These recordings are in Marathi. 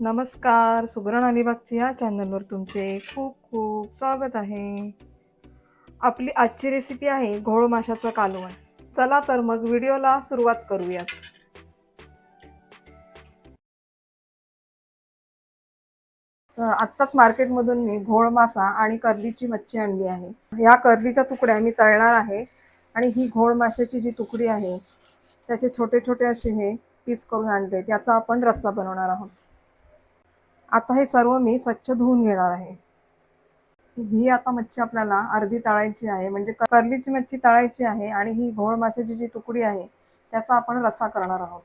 नमस्कार सुगरण अलिबागच्या या चॅनलवर तुमचे खूप खूप स्वागत आहे. आपली आजची रेसिपी आहे घोळ माशाचं कालवण. चला तर मग व्हिडिओला सुरुवात करूयात. आत्ताच मार्केटमधून मी घोळ मासा आणि कर्लीची मच्छी आणली आहे. या कर्लीच्या तुकड्या मी तळणार आहे आणि ही घोळ माशाची जी तुकडी आहे त्याचे छोटे छोटे असे हे पीस करून आणले त्याचा आपण रस्सा बनवणार आहोत. आता हे सर्व मी स्वच्छ धुवून घेणार आहे. ही आता मच्छी आपल्याला अर्धी तळायची आहे. म्हणजे कर्लीची मच्छी तळायची आहे आणि ही घोळ माशाची जी तुकडी आहे त्याचा आपण रसा करणार आहोत.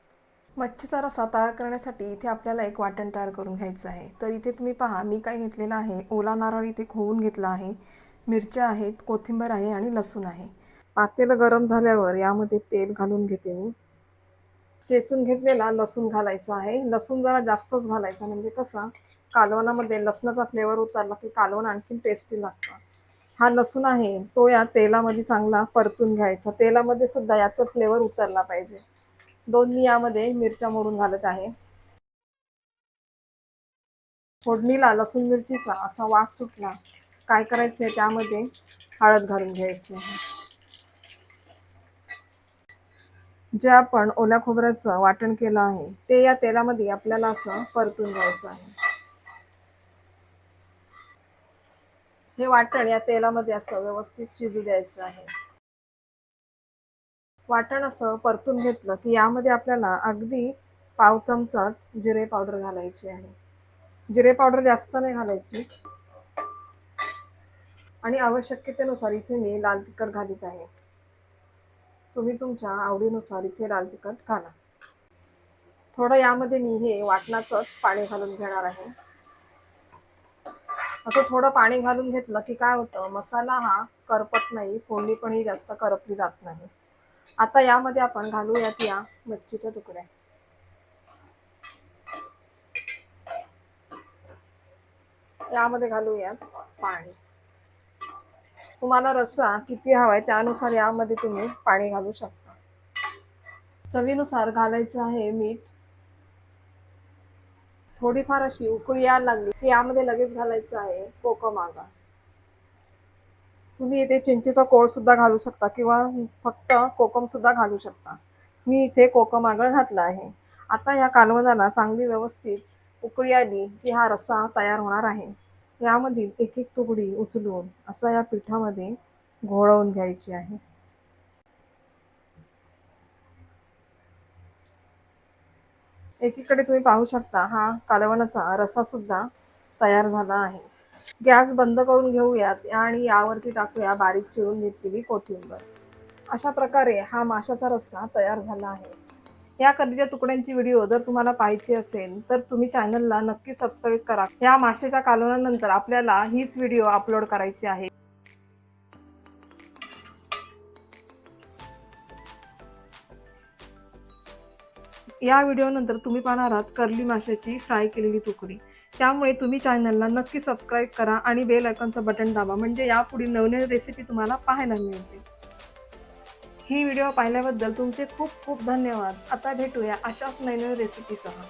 मच्छीचा रसा तयार करण्यासाठी इथे आपल्याला एक वाटण तयार करून घ्यायचं आहे. तर इथे तुम्ही पहा मी काय घेतलेलं आहे. ओला नारळ इथे खोवून घेतला आहे. मिरच्या आहेत कोथिंबीर आहे आणि लसूण आहे. पातेलं गरम झाल्यावर यामध्ये तेल घालून घेते मी. चेचून घेतलेला लसूण घालायचा आहे. लसूण जरा जास्तच घालायचा. म्हणजे कसा कालवणामध्ये लसणाचा फ्लेवर उतरला की कालवण आणखीन टेस्टी लागतं. हा लसूण आहे तो या तेलामध्ये चांगला परतून घ्यायचा. तेलामध्ये सुद्धा याचा फ्लेवर उतरला पाहिजे. दोन मी यामध्ये मिरच्या मोडून घालत आहे. फोडणीला लसूण मिरचीचा असा वास सुटला. काय करायचंय? त्यामध्ये हळद घालून घ्यायची आहे. जे आपण ओल्या खोबऱ्याचं वाटण केलं आहे ते या तेलामध्ये आपल्याला असं परतून घ्यायचं आहे. हे वाटण या तेलामध्ये असं व्यवस्थित शिजू द्यायचं आहे. वाटण असं परतून घेतलं की यामध्ये आपल्याला अगदी पाव चमचाच जिरे पावडर घालायची आहे. जिरे पावडर जास्त नाही घालायची. आणि आवश्यकतेनुसार इथे मी लाल तिखट घालीत आहे. तुम्ही तुमच्या आवडीनुसार इथे लाल तिखट घाला थोडं यामध्ये मी हे वाटणाचंच पाणी घालून घेणार आहे. असं थोडं पाणी घालून घेतलं की काय होतं मसाला हा करपत नाही फोडणी पण ही जास्त करपली जात नाही. आता यामध्ये आपण घालूयात या मच्छीच्या तुकड्या. यामध्ये घालूयात पाणी. तुम्हाला रस्सा किती हवाय त्यानुसार यामध्ये तुम्ही पाणी घालू शकता. चवीनुसार घालायचं आहे मीठ. थोडीफार अशी उकळी यायला लागली की यामध्ये लगेच घालायचं आहे कोकम आगळ. तुम्ही इथे चिंचेचा कोळ सुद्धा घालू शकता किंवा फक्त कोकम सुद्धा घालू शकता. मी इथे कोकम आगळ घातला आहे. आता या कालवणाला चांगली व्यवस्थित उकळी आली की हा रस्सा तयार होणार आहे. यामधील एक एक तुकडी उचलून असा या पिठामध्ये घोळवून घ्यायची आहे. एकीकडे तुम्ही पाहू शकता हा कालवणाचा रसा सुद्धा तयार झाला आहे. गॅस बंद करून घेऊयात आणि यावरती टाकूया बारीक चिरून घेतलेली कोथिंबर. अशा प्रकारे हा माशाचा रस्सा तयार झाला आहे. या कधीच्या तुकड्यांची व्हिडिओ जर तुम्हाला पाहायची असेल तर तुम्ही चॅनलला नक्की सबस्क्राईब करा. या माशेच्या कालवणानंतर आपल्याला हीच व्हिडिओ अपलोड करायची आहे. या व्हिडिओनंतर तुम्ही पाहणार आहात कर्ली माशाची फ्राय केलेली तुकडी. त्यामुळे तुम्ही चॅनलला नक्की सबस्क्राईब करा आणि बेल आयकॉनचं बटन दाबा. म्हणजे यापुढील नवनवीन रेसिपी तुम्हाला पाहायला मिळते ही व्हिडिओ पाहिल्याबद्दल तुमचे खूप खूप धन्यवाद. आता भेटूया अशाच नवीन रेसिपीसह